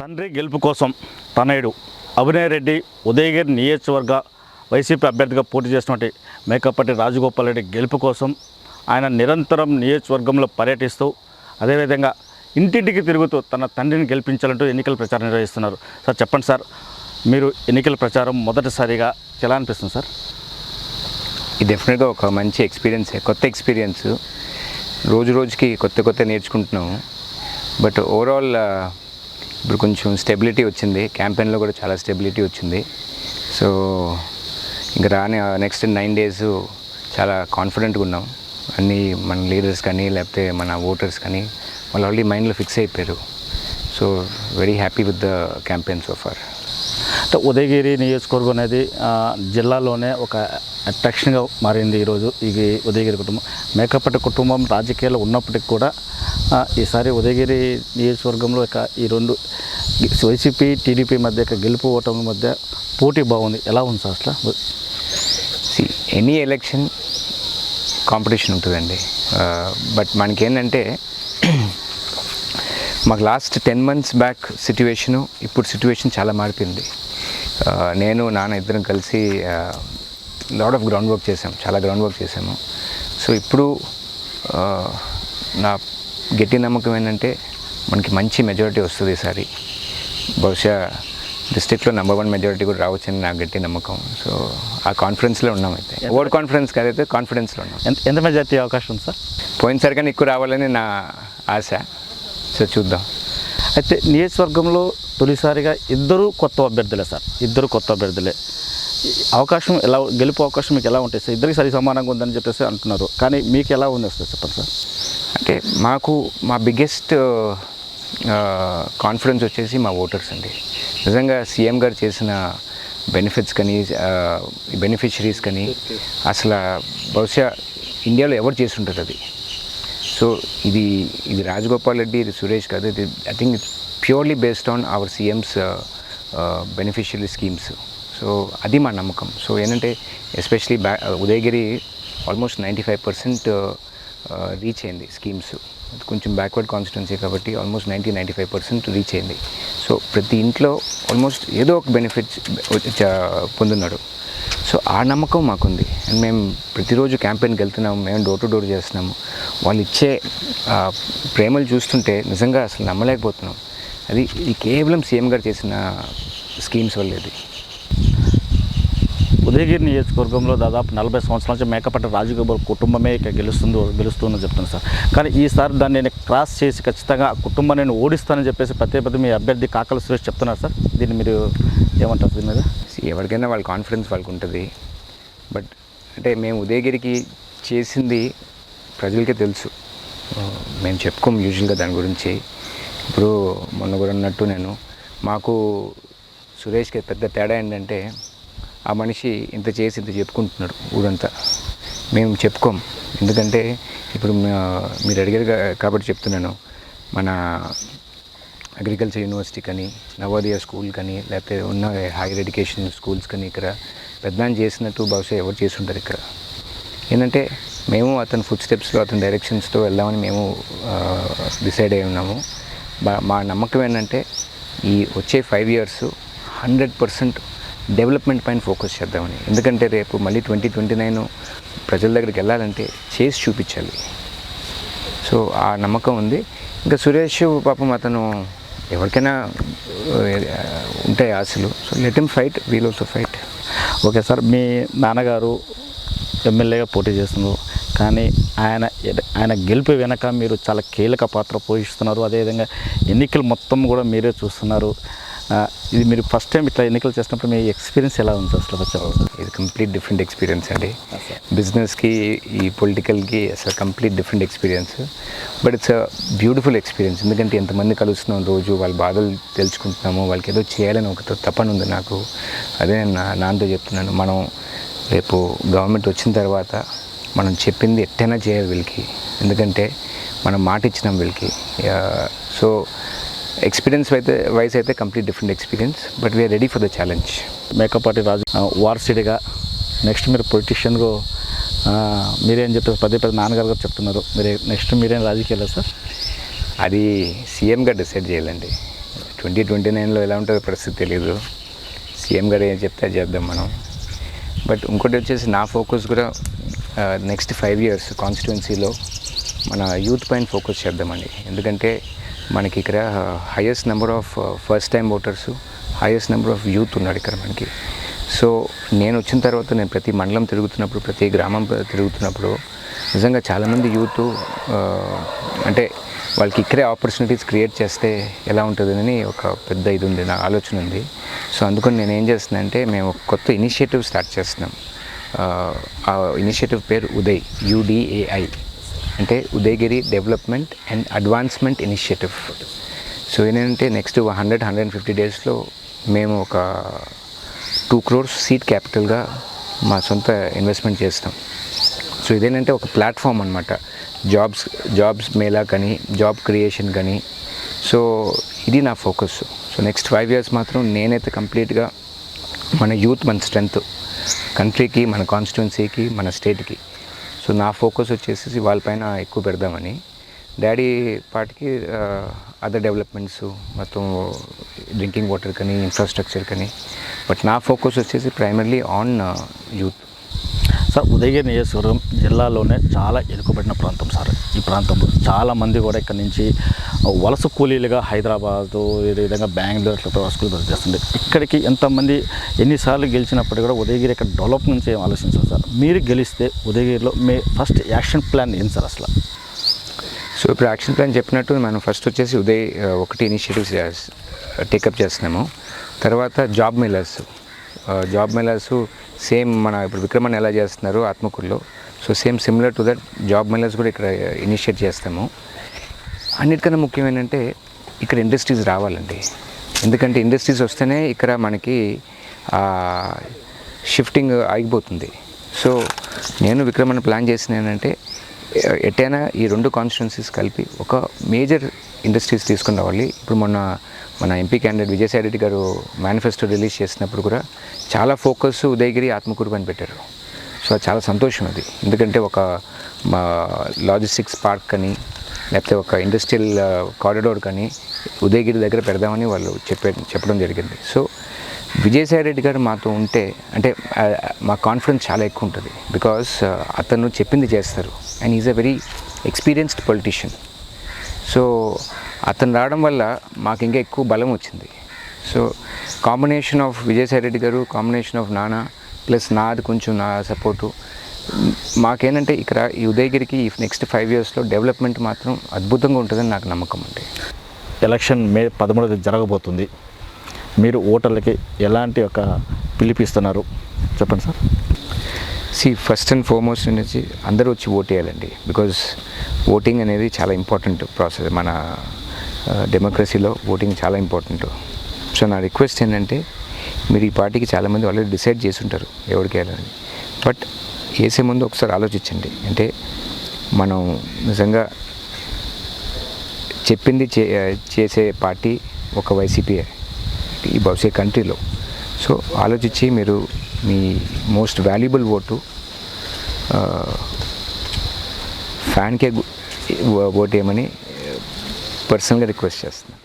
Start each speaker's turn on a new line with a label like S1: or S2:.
S1: తండ్రి గెలుపు కోసం తనయుడు అభినయ్ రెడ్డి ఉదయగిరి నియోజకవర్గ వైసీపీ అభ్యర్థిగా పోటీ చేసినటువంటి మేకపట్టి రాజగోపాల్ రెడ్డి గెలుపు కోసం ఆయన నిరంతరం నియోజకవర్గంలో పర్యటిస్తూ అదేవిధంగా ఇంటింటికి తిరుగుతూ తన తండ్రిని గెలిపించాలంటూ ఎన్నికల ప్రచారం నిర్వహిస్తున్నారు. సార్ చెప్పండి సార్ మీరు ఎన్నికల ప్రచారం మొదటిసారిగా ఎలా అనిపిస్తుంది సార్?
S2: ఇది డెఫినెట్గా ఒక మంచి ఎక్స్పీరియన్స్ కొత్త ఎక్స్పీరియన్స్ రోజు రోజుకి కొత్త కొత్త నేర్చుకుంటున్నాము. బట్ ఓవరాల్ ఇప్పుడు కొంచెం స్టెబిలిటీ వచ్చింది. క్యాంపెయిన్లో కూడా చాలా స్టెబిలిటీ వచ్చింది. సో ఇంకా రాని నెక్స్ట్ నైన్ డేస్ చాలా కాన్ఫిడెంట్గా ఉన్నాం. అన్ని మన లీడర్స్ కానీ లేకపోతే మన ఓటర్స్ కానీ వాళ్ళు ఆల్రెడీ మైండ్లో ఫిక్స్ అయిపోయారు. So very happy with the campaign so far
S1: Udayagiri నియోజకవర్గం అనేది జిల్లాలోనే ఒక అట్రాక్షన్గా మారింది ఈరోజు ఇది ఉదయగిరి కుటుంబం. మేకపట్టి కుటుంబం రాజకీయాల్లో ఉన్నప్పటికీ కూడా ఈసారి ఉదయగిరి నియోజకవర్గంలో ఇక ఈ రెండు వైసీపీ టీడీపీ మధ్య ఇక గెలుపు ఓటమి మధ్య పోటీ బాగుంది. ఎలా ఉంది సార్ అసలు?
S2: ఎనీ ఎలక్షన్ కాంపిటీషన్ ఉంటుందండి. బట్ మనకేంటంటే మాకు last ten months back situation ఇప్పుడు సిచ్యువేషన్ చాలా మారిపోయింది. నేను నాన్న ఇద్దరం కలిసి లాడ్ ఆఫ్ గ్రౌండ్ వర్క్ చేసాము చాలా గ్రౌండ్ వర్క్ చేసాము. సో ఇప్పుడు నా గట్టి నమ్మకం ఏంటంటే మనకి మంచి మెజారిటీ వస్తుంది ఈసారి బహుశా డిస్ట్రిక్ట్లో నెంబర్ వన్ మెజారిటీ కూడా రావచ్చని నా గట్టి నమ్మకం. సో ఆ కాన్ఫిడెన్స్లో ఉన్నాం అయితే. ఓట్ కాన్ఫిడెన్స్ కాదైతే కాన్ఫిడెన్స్లో ఉన్నాం.
S1: ఎంత ఎంత మెజార్టీ అవకాశం ఉంది సార్?
S2: పోయినసారి కానీ ఎక్కువ రావాలని నా ఆశ. సో చూద్దాం.
S1: అయితే నియోజకవర్గంలో తొలిసారిగా ఇద్దరు కొత్త అభ్యర్థులే సార్. ఇద్దరు కొత్త అభ్యర్థులే. అవకాశం ఎలా గెలుపు అవకాశం మీకు ఎలా ఉంటుంది సార్? ఇద్దరికి సరి సమానంగా ఉందని చెప్పేసి అంటున్నారు. కానీ మీకు ఎలా ఉంది సార్ చెప్పండి సార్?
S2: అంటే మాకు మా బిగ్గెస్ట్ కాన్ఫిడెన్స్ uh, uh, వచ్చేసి మా ఓటర్స్ అండి. నిజంగా సీఎం గారు చేసిన బెనిఫిట్స్ కానీ uh, బెనిఫిషరీస్ కానీ అసలు బహుశా ఇండియాలో ఎవరు చేసి ఉంటుంది అది? సో ఇది ఇది రాజగోపాల్ రెడ్డి ఇది సురేష్ కాదు ఇది I think it's purely based on our CMs beneficiary schemes so అది మా నమ్మకం. సో ఏంటంటే ఎస్పెషలీ బ్యా Udayagiri almost ninety five percent reach అయింది స్కీమ్స్ కొంచెం బ్యాక్వర్డ్ కాన్స్టిట్యున్సీ కాబట్టి almost ninety ninety five percent reach అయింది. సో ప్రతి ఇంట్లో ఆల్మోస్ట్ ఏదో ఒక బెనిఫిట్స్ పొందున్నాడు. సో ఆ నమ్మకం మాకుంది. అండ్ మేము ప్రతిరోజు క్యాంపెయిన్కి వెళ్తున్నాము మేము డోర్ టు డోర్ చేస్తున్నాము. వాళ్ళు ఇచ్చే ప్రేమలు చూస్తుంటే నిజంగా అసలు నమ్మలేకపోతున్నాం. అది ఇది కేవలం సీఎం గారు చేసిన స్కీమ్స్ వల్ల ఇది
S1: ఉదయగిరి నియోజకవర్గంలో దాదాపు నలభై సంవత్సరాల నుంచి మేకపట్ట రాజగోపాల్ కుటుంబమే ఇక గెలుస్తుందో గెలుస్తుందని చెప్తున్నాను సార్. కానీ ఈసారి దాన్ని నేను క్రాస్ చేసి ఖచ్చితంగా ఆ కుటుంబాన్ని నేను ఓడిస్తానని చెప్పేసి ప్రతిపతి మీ అభ్యర్థి కాకల సురేష్ చెప్తున్నారు సార్. దీన్ని మీరు ఏమంటారు దీని మీద?
S2: ఎవరికైనా వాళ్ళ కాన్ఫిడెన్స్ వాళ్ళకు ఉంటుంది బట్ అంటే మేము ఉదయగిరికి చేసింది ప్రజలకే తెలుసు. మేము చెప్పుకోం యూజువల్గా దాని గురించి. ఇప్పుడు మొన్న కూడా అన్నట్టు నేను మాకు సురేష్కి పెద్ద తేడా ఏంటంటే ఆ మనిషి ఇంత చేసి ఇంత చెప్పుకుంటున్నాడు ఊరంతా. మేము చెప్పుకోం. ఎందుకంటే ఇప్పుడు మీరు అడిగారు కాబట్టి చెప్తున్నాను. మన అగ్రికల్చర్ యూనివర్సిటీ కానీ నవోదయ స్కూల్ కానీ లేకపోతే ఉన్న హైయర్ ఎడ్యుకేషన్ స్కూల్స్ కానీ ఇక్కడ పెద్దాన్ని చేసినట్టు బహుశా ఎవరు చేసి ఉంటారు ఇక్కడ. ఏంటంటే మేము అతని ఫుడ్ స్టెప్స్లో అతని డైరెక్షన్స్తో వెళ్దామని మేము డిసైడ్ అయి ఉన్నాము. మా నమ్మకం ఏంటంటే ఈ వచ్చే five years hundred percent development పైన ఫోకస్ చేద్దామని. ఎందుకంటే రేపు మళ్ళీ ట్వంటీ ట్వంటీ నైన్ ప్రజల దగ్గరికి వెళ్ళాలంటే చేసి చూపించాలి. సో ఆ నమ్మకం ఉంది. ఇంకా సురేష్ పాపం అతను ఎవరికైనా ఉంటాయి ఆశలు. So let him fight we'll also fight
S1: okay sir మీ నాన్నగారు ఎమ్మెల్యేగా పోటీ చేస్తున్నారు. కానీ ఆయన ఆయన గెలుపు వెనక మీరు చాలా కీలక పాత్ర పోషిస్తున్నారు. అదేవిధంగా ఎన్నికలు మొత్తం కూడా మీరే చూస్తున్నారు. ఇది మీరు ఫస్ట్ టైం ఇట్లా ఎన్నికలు చేసినప్పుడు మీ ఎక్స్పీరియన్స్ ఎలా ఉంది అసలు
S2: ఇది కంప్లీట్ డిఫరెంట్ ఎక్స్పీరియన్స్ అండి. బిజినెస్కి ఈ పొలిటికల్కి అసలు complete different experience but it's a beautiful experience ఎందుకంటే ఎంతమంది కలుస్తున్నాం రోజు వాళ్ళ బాధలు తెలుసుకుంటున్నాము వాళ్ళకి ఏదో చేయాలని ఒక తపన ఉంది నాకు. అదే నేను నా నాన్నతో చెప్తున్నాను మనం రేపు గవర్నమెంట్ వచ్చిన తర్వాత మనం చెప్పింది ఎట్టైనా చేయాలి వీళ్ళకి. ఎందుకంటే మనం మాట ఇచ్చినాం వీళ్ళకి. సో ఎక్స్పీరియన్స్ అయితే వైస్ అయితే complete different experience but we are ready for the challenge
S1: Mekapati Raju ఆ, వారసుడిగా నెక్స్ట్ మీరు పొలిటీషియన్గా మీరేం చెప్పారు పదే పదే నాన్నగారు గారు చెప్తున్నారు. మీరు నెక్స్ట్ మీరేం రాజకీయాలు సార్?
S2: అది సీఎంగా డిసైడ్ చేయాలండి. ట్వంటీ ట్వంటీ నైన్లో ఎలా ఉంటుందో పరిస్థితి తెలియదు సీఎం గారు ఏం చెప్తే అది చేద్దాం మనం. బట్ ఇంకోటి వచ్చేసి నా ఫోకస్ కూడా నెక్స్ట్ ఫైవ్ ఇయర్స్ కాన్స్టిట్యున్సీలో మన యూత్ పైన ఫోకస్ చేద్దామండి. ఎందుకంటే మనకి ఇక్కడ highest number of first time voters highest number of youth ఉన్నాడు ఇక్కడ మనకి. సో నేను వచ్చిన తర్వాత నేను ప్రతి మండలం తిరుగుతున్నప్పుడు ప్రతి గ్రామం తిరుగుతున్నప్పుడు నిజంగా చాలామంది యూత్ అంటే వాళ్ళకి ఇక్కడే ఆపర్చునిటీస్ క్రియేట్ చేస్తే ఎలా ఉంటుందని ఒక పెద్ద ఇది ఉంది నా ఆలోచన ఉంది. సో అందుకని నేను ఏం చేస్తున్నానంటే మేము కొత్త ఇనిషియేటివ్ స్టార్ట్ చేస్తున్నాం. ఆ, ఆ ఇనిషియేటివ్ పేరు Uday U D A I అంటే Udayagiri development and advancement initiative. So ఏంటంటే next hundred hundred and fifty డేస్లో మేము ఒక టూ క్రోర్స్ సీట్ క్యాపిటల్గా మా సొంత ఇన్వెస్ట్మెంట్ చేస్తాం. సో ఇదేంటంటే ఒక ప్లాట్ఫామ్ అనమాట జాబ్స్ జాబ్స్ మేళా కానీ జాబ్ క్రియేషన్ కానీ. సో ఇది నా focus. So next five years మాత్రం నేనైతే కంప్లీట్గా మన యూత్ మన స్ట్రెంగ్త్ కంట్రీకి మన కాన్స్టిట్యున్సీకి మన స్టేట్కి సో నా ఫోకస్ వచ్చేసి వాళ్ళపైన ఎక్కువ పెడదామని. డాడీ పాటికి అదర్ డెవలప్మెంట్స్ మొత్తం డ్రింకింగ్ వాటర్ కానీ ఇన్ఫ్రాస్ట్రక్చర్ కానీ. బట్ నా ఫోకస్ వచ్చేసి primarily on youth
S1: sir Udayagiri నియోజకవర్గం జిల్లాలోనే చాలా ఎదుకబడిన ప్రాంతం సార్. ఈ ప్రాంతంలో చాలామంది కూడా ఇక్కడ నుంచి వలస కూలీలుగా హైదరాబాద్ ఈ విధంగా బెంగళూరు అట్లా వలస కూలీలు చేస్తుంది ఇక్కడికి ఎంతమంది ఎన్నిసార్లు గెలిచినప్పుడు కూడా ఉదయగిరి ఇక్కడ డెవలప్ నుంచి ఏం ఆలోచించాలి సార్. మీరు గెలిస్తే ఉదయగిరిలో మీ ఫస్ట్ యాక్షన్ ప్లాన్ ఏంటి సార్ అసలు?
S2: సో ఇప్పుడు యాక్షన్ ప్లాన్ చెప్పినట్టు మనం ఫస్ట్ వచ్చేసి ఉదయ్ ఒకటి ఇనిషియేటివ్స్ టేకప్ చేస్తున్నాము. తర్వాత జాబ్ మిల్లర్స్. జాబ్ మేళర్స్ సేమ్ మన ఇప్పుడు విక్రమన్ ఎలా చేస్తున్నారు ఆత్మకూరులో? So same similar to that job మేళర్స్ కూడా ఇక్కడ ఇనిషియేట్ చేస్తాము. అన్నిటికన్నా ముఖ్యం ఏంటంటే ఇక్కడ ఇండస్ట్రీస్ రావాలండి. ఎందుకంటే ఇండస్ట్రీస్ వస్తేనే ఇక్కడ మనకి షిఫ్టింగ్ ఆగిపోతుంది. సో నేను విక్రమణ ప్లాన్ చేసిన ఏంటంటే ఎట్టైనా ఈ రెండు కాన్స్టిట్యున్సీస్ కలిపి ఒక మేజర్ ఇండస్ట్రీస్ తీసుకుని రావాలి ఇప్పుడు మొన్న మన ఎంపీ క్యాండిడేట్ విజయసాయి రెడ్డి గారు మేనిఫెస్టో రిలీజ్ చేసినప్పుడు కూడా చాలా ఫోకస్ ఉదయగిరి ఆత్మకూరు అని పెట్టారు. సో అది చాలా సంతోషం అది. ఎందుకంటే ఒక మా లాజిస్టిక్స్ పార్క్ అని లేకపోతే ఒక ఇండస్ట్రియల్ కారిడోర్ కానీ ఉదయగిరి దగ్గర పెడదామని వాళ్ళు చెప్పే చెప్పడం జరిగింది. సో విజయసాయి రెడ్డి గారు మాతో ఉంటే అంటే మా కాన్ఫిడెన్స్ చాలా ఎక్కువ ఉంటుంది. బికాస్ అతను చెప్పింది చేస్తారు. And is a very experienced politician so అతను రావడం వల్ల మాకు ఇంకా ఎక్కువ బలం వచ్చింది. So combination of Vijayasai Reddy గారు కాంబినేషన్ ఆఫ్ నానా ప్లస్ నాది కొంచెం నా సపోర్టు. మాకేంటంటే ఇక్కడ ఈ ఉదయగిరికి ఈ నెక్స్ట్ ఫైవ్ ఇయర్స్లో డెవలప్మెంట్ మాత్రం అద్భుతంగా ఉంటుందని నాకు నమ్మకం అండి.
S1: ఎలక్షన్ మే పదమూడవ జరగబోతుంది. మీరు ఓటర్లకి ఎలాంటి ఒక పిలిపిస్తున్నారు? చెప్పండి sir.
S2: C first and foremost అనేది అందరూ వచ్చి ఓట్ వేయాలండి బికాజ్ ఓటింగ్ అనేది చాలా ఇంపార్టెంట్ ప్రాసెస్ మన డెమోక్రసీలో ఓటింగ్ చాలా ఇంపార్టెంట్ సో నా రిక్వెస్ట్ ఏంటంటే మీరు ఈ పార్టీకి చాలామంది ఆల్రెడీ డిసైడ్ చేసి ఉంటారు ఎవరికి వెళ్ళాలని బట్ వేసే ముందు ఒకసారి ఆలోచించండి. అంటే మనం నిజంగా చెప్పింది చే చేసే పార్టీ ఒక వైసీపీయే ఈ భవిష్యత్ కంట్రీలో. సో ఆలోచించి మీరు మీ మోస్ట్ వాల్యుబుల్ ఓటు ఫ్యాన్కే ఓటు వేయమని పర్సనల్గా రిక్వెస్ట్ చేస్తున్నాను